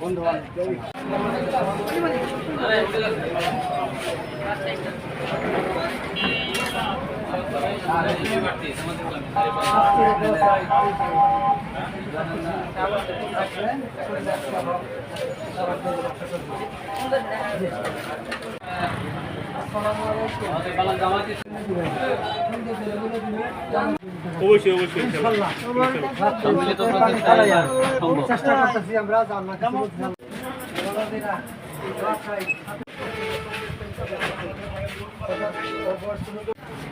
বন্ধু অবশ্যই অবশ্যই চেষ্টা করতেছি আমরা জানলা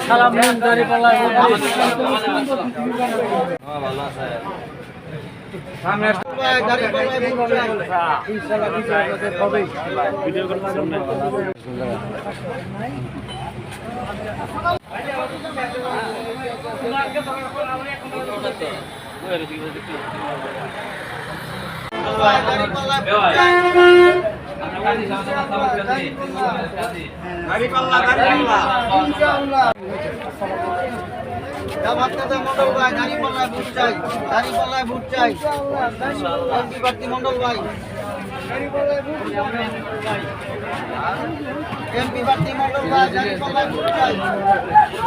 সালাম। ভাই গাড়ি পাল্লা বুট চাই ইনশাল্লাহ বিজয় আমাদের হবেই ভিডিও করতে সামনে ভাই গাড়ি পাল্লা গাড়ি পাল্লা গাড়ি পাল্লা ইনশাআল্লাহ জামাত নেতা মন্ডল ভাই গাড়ি পাল্লা বুট চাই গাড়ি পাল্লা বুট চাই। এমপি বাসী মন্ডল ভাই। এমপি বাসী মন্ডল ভাই গাড়ি পাল্লা বুট চাই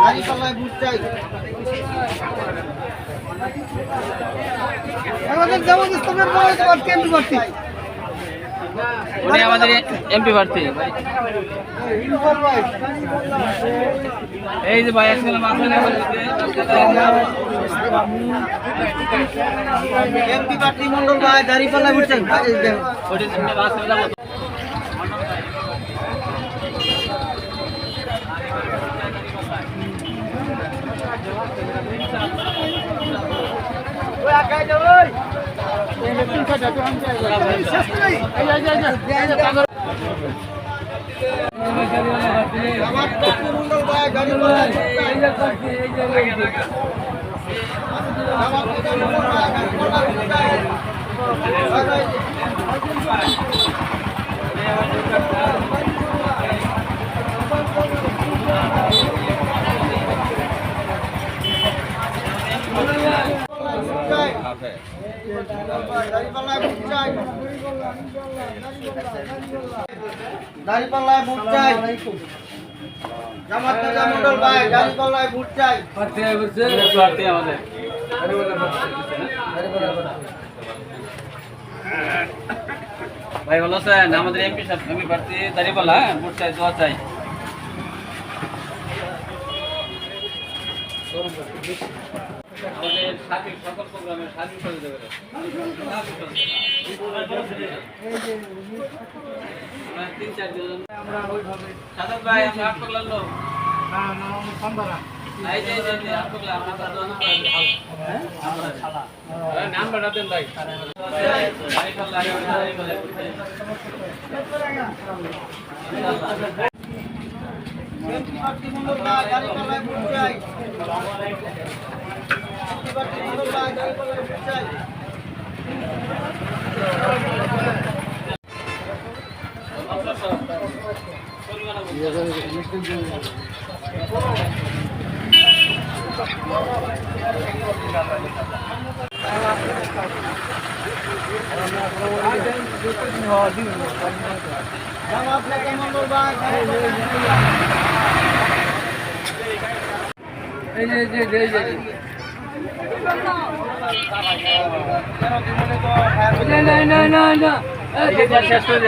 গাড়ি পাল্লা বুট চাই। আমাদের জামাত ইসলামের কেন্দ্র বাড়তি উনি আমাদের এমপি প্রার্থী। এই যে ভাই আসলে এমপি প্রার্থী মন্ডল ভাই দাঁড়িয়ে পাল্লা বুঝছেন ওটি বাস যাব আমার পার্টি মন্ডল ভাই দাড়ি পাল্লা বুঝছেন আমার নেতা মন্ডল ভাই দাড়ি পাল্লা বুঝছেন দাড়িপাল্লায় ভোট চাই জামাত নেতা মন্ডল ভাই দাড়িপাল্লায় ভোট চাই প্রার্থী আমাদের ভাই ভালো আছেন আমাদের এমপি সাহেব এমপি প্রার্থী দাঁড়িপাল্লা হ্যাঁ ভোট চাই দোয়া চাই আমাদের সার্বিক সকল প্রোগ্রামের সার্বিক সহযোগিতা আমরা তিন চারজন সাদত ভাই আমরা আট লোক হ্যাঁ, নাম্বারটা দেন পার্টি মন্ডল ভাই দাড়িপাল্লায় এই যে, এই যে, যে, শেষ করে